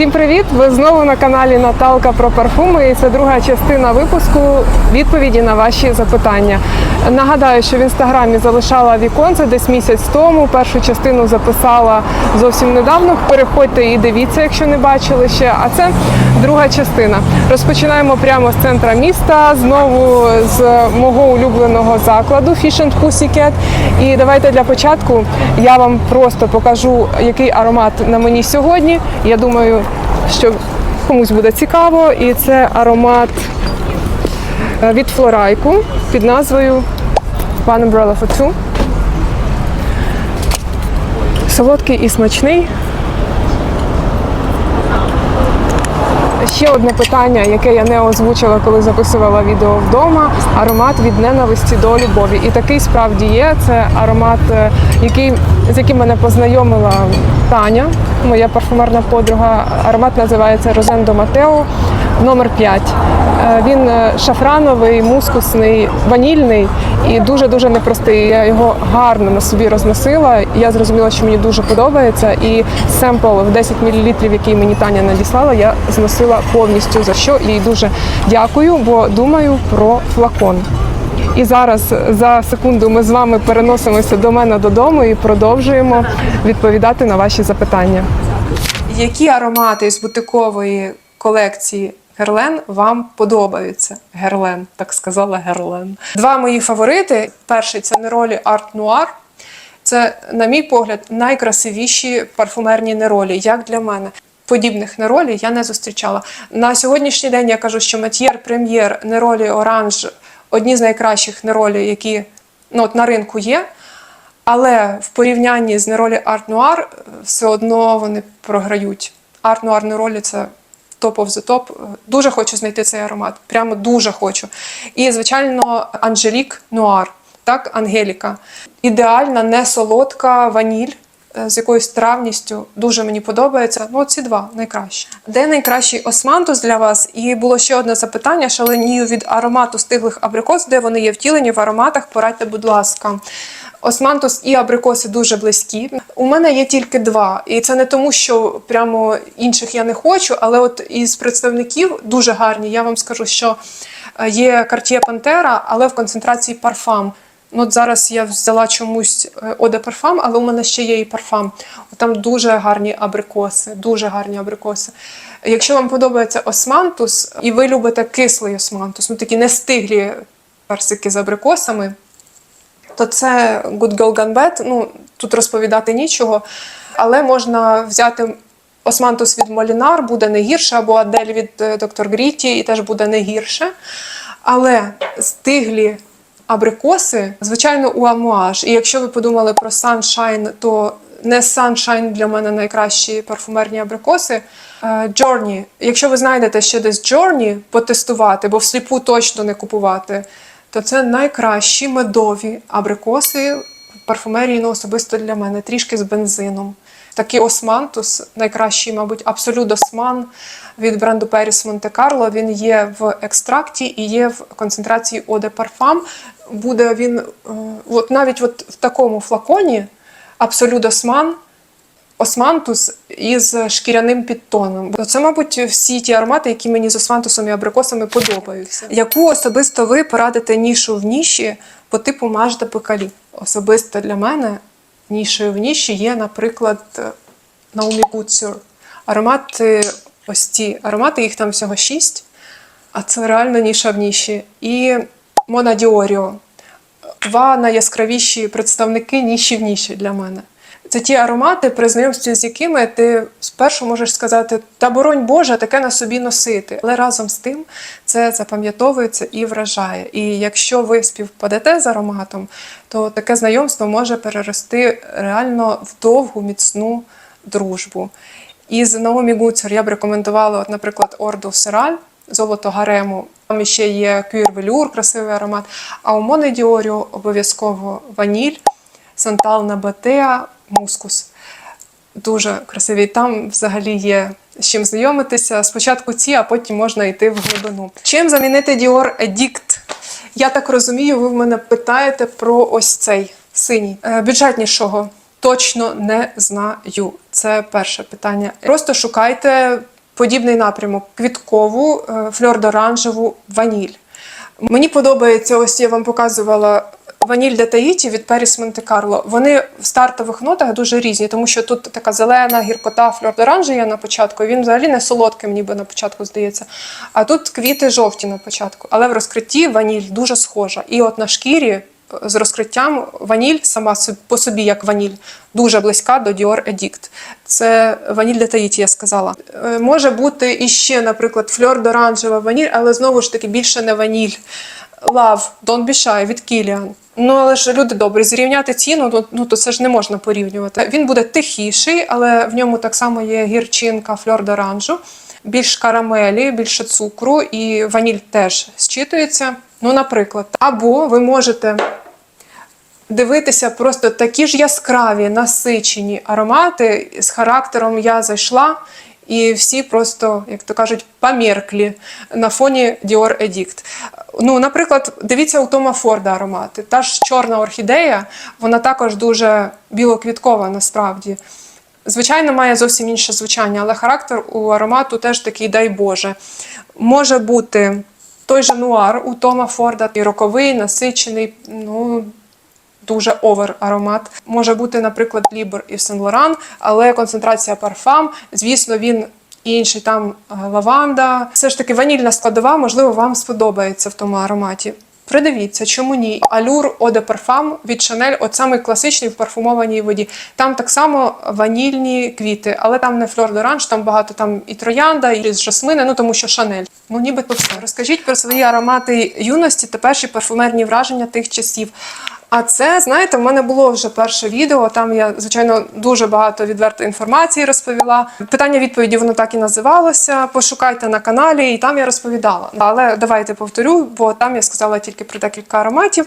Всім привіт! Ви знову на каналі Наталка про парфуми. І це друга частина випуску відповіді на ваші запитання. Нагадаю, що в інстаграмі залишала віконце десь місяць тому. Першу частину записала зовсім недавно. Переходьте і дивіться, якщо не бачили ще. А це друга частина. Розпочинаємо прямо з центра міста. Знову з мого улюбленого закладу Fish and Pussycat. І давайте для початку я вам просто покажу, який аромат на мені сьогодні. Я думаю, що комусь буде цікаво. І це аромат е, від Флорайку під назвою One Umbrella for Two. Солодкий і смачний. Ще одне питання, яке я не озвучила, коли записувала відео вдома. Аромат від ненависті до любові. І такий справді є. Це аромат, е, який, з яким мене познайомила Таня, моя парфумерна подруга. Аромат називається Розендо Матео номер 5. Е, Він е, шафрановий, мускусний, ванільний і дуже дуже непростий. Я його гарно на собі розносила. Я зрозуміла, що мені дуже подобається. І семпл в 10 мл, який мені Таня надіслала, я зносила повністю. За що їй дуже дякую, бо думаю про флакон. І зараз за секунду ми з вами переносимося до мене додому і продовжуємо відповідати на ваші запитання. Які аромати з бутикової колекції Герлен вам подобаються? Герлен, так сказала Герлен. Два мої фаворити. Перший це неролі Art Noir. Це, на мій погляд, найкрасивіші парфумерні неролі, як для мене. Подібних неролі я не зустрічала. На сьогоднішній день я кажу, що Матьєр Прем'єр неролі Оранж одні з найкращих неролі, які ну, от на ринку є. Але в порівнянні з неролі Art Noir е, все одно вони програють. Art Noir неролі це топ the top. Дуже хочу знайти цей аромат. Прямо дуже хочу. І, звичайно, Анжелік Нуар, так, Ангеліка. Ідеальна, не солодка ваніль. е, З якоюсь травністю дуже мені подобається. Ну, ці два найкращі. Де найкращий османтус для вас? І було ще одне запитання: шаленію від аромату стиглих абрикос, де вони є втілені в ароматах. Порадьте, будь ласка. Османтус і абрикоси дуже близькі. У мене є тільки два, і це не тому, що прямо інших я не хочу, але от із представників дуже гарні. Я вам скажу, що е, є Cartier Pantera, але в концентрації парфам. Ну, от зараз я взяла чомусь Оде парфам, але у мене ще є і парфам. Там дуже гарні абрикоси, дуже гарні абрикоси. Якщо вам подобається османтус, і ви любите кислий османтус, ну такі нестиглі персики з абрикосами, то це Good Girl Gone Bad. Ну, тут розповідати нічого. Але можна взяти османтус від Молінар, буде не гірше, або Адель від е, Dr. Гріті, і теж буде не гірше. Але стиглі абрикоси, звичайно, у Амуаж. І якщо ви подумали про Sunshine, то не Sunshine для мене найкращі парфумерні абрикоси. Е, Journey. Якщо ви знайдете ще десь Journey потестувати, бо всліпу точно не купувати, то це найкращі медові абрикоси в парфумерії, ну, особисто для мене, трішки з бензином. Такий османтус, найкращий, мабуть, абсолют осман від бренду Періс Монте-Карло. Він є в екстракті і є в концентрації Оде Парфам. Буде він е, от навіть от в такому флаконі абсолют осман. Османтус із шкіряним підтоном. Це, мабуть, всі ті аромати, які мені з османтусом і абрикосами подобаються. Яку особисто ви порадите нішу в ніші по типу Мажда Пекалі? Особисто для мене нішою в ніші є, наприклад, Наумі Гуцюр. Аромати, ось ці аромати, їх там всього шість, а це реально ніша в ніші. І Мона Діоріо. Два найяскравіші представники ніші в ніші для мене. Це ті аромати, при знайомстві з якими ти спершу можеш сказати, та боронь Боже, таке на собі носити. Але разом з тим це запам'ятовується і вражає. І якщо ви співпадете з ароматом, то таке знайомство може перерости реально в довгу, міцну дружбу. Із Наомі Гуцер я б рекомендувала, от, наприклад, Орду Сираль, золото гарему. Там ще є Кюр Велюр, красивий аромат. А у Діоріо обов'язково ваніль, Сантал Набатеа, мускус. Дуже красиві. Там взагалі є з чим знайомитися. Спочатку ці, а потім можна йти в глибину. Чим замінити Dior Edict? Я так розумію, ви в мене питаєте про ось цей синій. Е, Бюджетнішого. Точно не знаю. Це перше питання. Просто шукайте подібний напрямок: квіткову, е, фльор-оранжеву, ваніль. Мені подобається, ось я вам показувала ваніль де Таїті від Періс Монте Карло. Вони в стартових нотах дуже різні, тому що тут така зелена гіркота фльор є на початку. Він взагалі не солодким, ніби на початку здається. А тут квіти жовті на початку. Але в розкритті ваніль дуже схожа. І от на шкірі з розкриттям ваніль сама по собі, як ваніль, дуже близька до Dior Edict. Це ваніль де Таїті, я сказала. Е, Може бути іще, наприклад, фльор оранжева ваніль, але знову ж таки більше не ваніль. Love, Don't Be Shy від Kilian. Ну, але ж люди добрі, зрівняти ціну, ну, ну то це ж не можна порівнювати. Він буде тихіший, але в ньому так само є гірчинка фльор оранжу, більш карамелі, більше цукру, і ваніль теж зчитується. Ну, наприклад, або ви можете дивитися просто такі ж яскраві, насичені аромати з характером я зайшла. І всі просто, як то кажуть, померклі на фоні Dior Edict. Ну, наприклад, дивіться у Тома Форда аромати. Та ж чорна орхідея, вона також дуже білоквіткова насправді. Звичайно, має зовсім інше звучання, але характер у аромату теж такий, дай Боже. Може бути той же нуар у Тома Форда, і роковий, насичений, ну, дуже овер аромат. Може бути, наприклад, Лібер і Сен Лоран, але концентрація парфам, звісно, він інший, там е, лаванда. Все ж таки ванільна складова, можливо, вам сподобається в тому ароматі. Придивіться, чому ні? Алюр de Parfum від Chanel, от самий класичний в парфумованій воді. Там так само ванільні квіти, але там не флор d'orange, там багато там і троянда, і жасмини, ну тому що Шанель. Ну нібито все. Розкажіть про свої аромати юності та перші парфумерні враження тих часів. А це, знаєте, в мене було вже перше відео. Там я, звичайно, дуже багато відвертої інформації розповіла. Питання відповіді воно так і називалося. Пошукайте на каналі, і там я розповідала. Але давайте повторю, бо там я сказала тільки про декілька ароматів.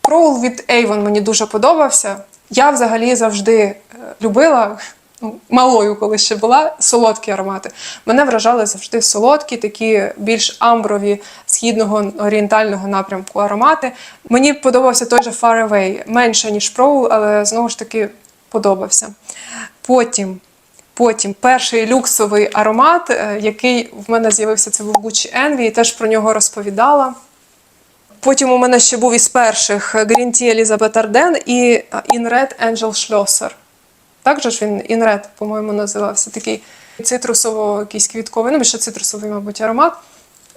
Кроул від Avon мені дуже подобався. Я взагалі завжди е, любила. Ну, Малою, коли ще була, солодкі аромати. Мене вражали завжди солодкі, такі більш амброві східного орієнтального напрямку аромати. Мені подобався той же Far Away, менше, ніж Proul, але знову ж таки подобався. Потім, потім перший люксовий аромат, е, який в мене з'явився, це був Gucci Envy, і теж про нього розповідала. Потім у мене ще був із перших Green Tea Elizabeth Arden і In Red Angel Schlosser. Так же ж він Red, по-моєму, називався такий цитрусово якийсь квітковий, ну більше цитрусовий, мабуть, аромат.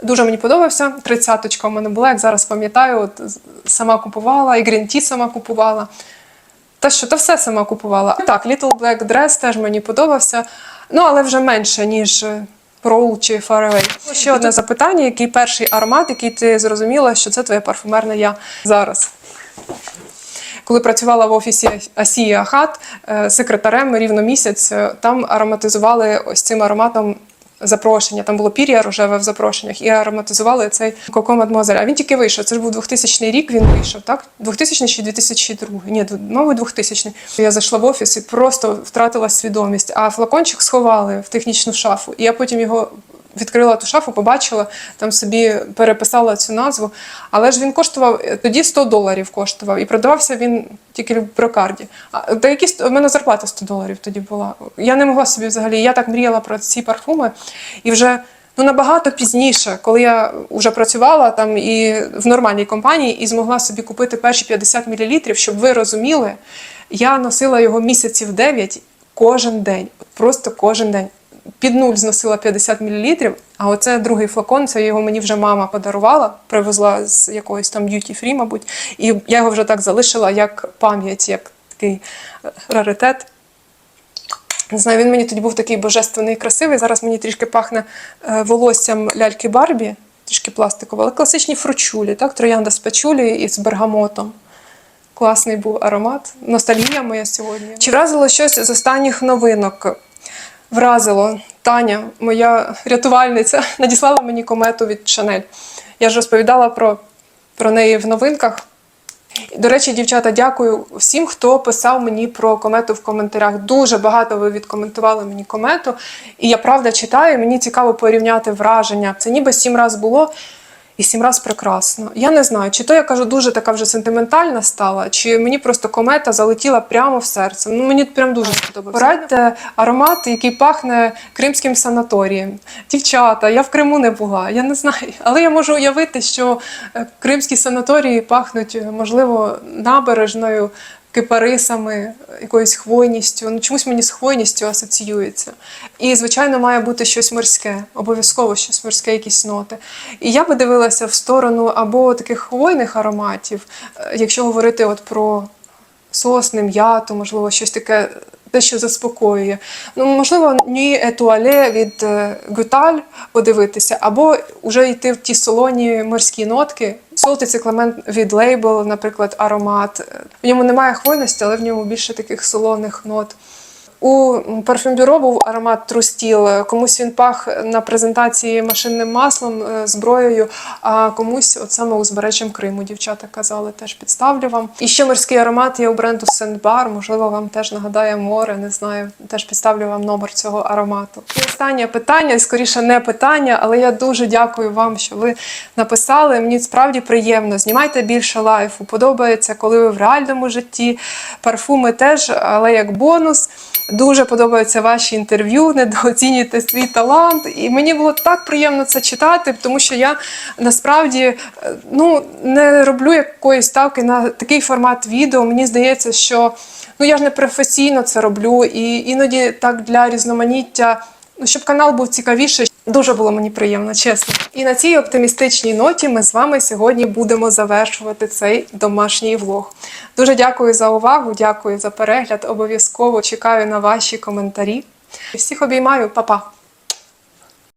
Дуже мені подобався. Тридцяточка у мене була, як зараз пам'ятаю, от сама купувала, і Tea сама купувала. Та що, та все сама купувала. Так, Little Black Dress теж мені подобався. Ну, але вже менше, ніж е, Roll чи Far Away. Ще одне запитання: який перший аромат, який ти зрозуміла, що це твоє парфумерне я зараз? Коли працювала в офісі Асії Ахат е, секретарем рівно місяць, е, там ароматизували ось цим ароматом запрошення. Там було пір'я рожеве в запрошеннях, і ароматизували цей Коко Мадмуазель. А він тільки вийшов. Це ж був 2000 рік. Він вийшов, так? 2000 чи 2002? Ні, мабуть, 2000. Я зайшла в офіс і просто втратила свідомість. А флакончик сховали в технічну шафу. І я потім його відкрила ту шафу, побачила, там собі переписала цю назву. Але ж він коштував е, тоді 100 доларів коштував, і продавався він тільки в брокарді. А та які у мене зарплата 100 доларів тоді була. Я не могла собі взагалі. Я так мріяла про ці парфуми, і вже. Ну, набагато пізніше, коли я вже працювала там і в нормальній компанії, і змогла собі купити перші 50 мл, щоб ви розуміли, я носила його місяців 9 кожен день. Просто кожен день під нуль зносила 50 мл, а оце другий флакон, це його мені вже мама подарувала, привезла з якогось там duty free, мабуть. І я його вже так залишила як пам'ять, як такий е, раритет. Не знаю, він мені тоді був такий божественний і красивий. Зараз мені трішки пахне е, волоссям ляльки Барбі, трішки пластикове, але класичні фручулі, так? Троянда з пачулі і з бергамотом. Класний був аромат. Ностальгія моя сьогодні. Чи вразило щось з останніх новинок? Вразило. Таня, моя рятувальниця, надіслала мені комету від Шанель. Я ж розповідала про, про неї в новинках. До речі, дівчата, дякую всім, хто писав мені про комету в коментарях. Дуже багато ви відкоментували мені комету. І я правда читаю, мені цікаво порівняти враження. Це ніби сім разів було. І сім раз прекрасно. Я не знаю, чи то я кажу дуже така вже сентиментальна стала, чи мені просто комета залетіла прямо в серце. Ну мені прям дуже сподобався. Порадьте аромат, який пахне кримським санаторієм. Дівчата, я в Криму не була, я не знаю. Але я можу уявити, що е, кримські санаторії пахнуть, е, можливо, набережною. Кипарисами, якоюсь хвойністю. Ну чомусь мені з хвойністю асоціюється. І, звичайно, має бути щось морське, обов'язково щось морське, якісь ноти. І я би дивилася в сторону або таких хвойних ароматів, е, якщо говорити от про сосни, м'яту, можливо, щось таке, те, що заспокоює. Ну, можливо, ні етуале від гюталь Гуталь подивитися, або вже йти в ті солоні морські нотки. Солти цикламент від лейбл, наприклад, аромат. В ньому немає хвойності, але в ньому більше таких солоних нот. У парфюмбюро був аромат Трустіл. Комусь він пах на презентації машинним маслом, е, зброєю, а комусь от саме узбережжям Криму. Дівчата казали, теж підставлю вам. І ще морський аромат є у бренду Сендбар. Можливо, вам теж нагадає море. Не знаю, теж підставлю вам номер цього аромату. І останнє питання, скоріше не питання, але я дуже дякую вам, що ви написали. Мені справді приємно. Знімайте більше лайфу. Подобається, коли ви в реальному житті. Парфуми теж, але як бонус. Дуже подобаються ваші інтерв'ю, недооцінюєте свій талант. І мені було так приємно це читати, тому що я насправді е, ну, не роблю якоїсь ставки на такий формат відео. Мені здається, що ну, я ж не професійно це роблю, і іноді так для різноманіття. Ну, щоб канал був цікавіший, дуже було мені приємно, чесно. І на цій оптимістичній ноті ми з вами сьогодні будемо завершувати цей домашній влог. Дуже дякую за увагу, дякую за перегляд. Обов'язково чекаю на ваші коментарі. Всіх обіймаю, Па-па!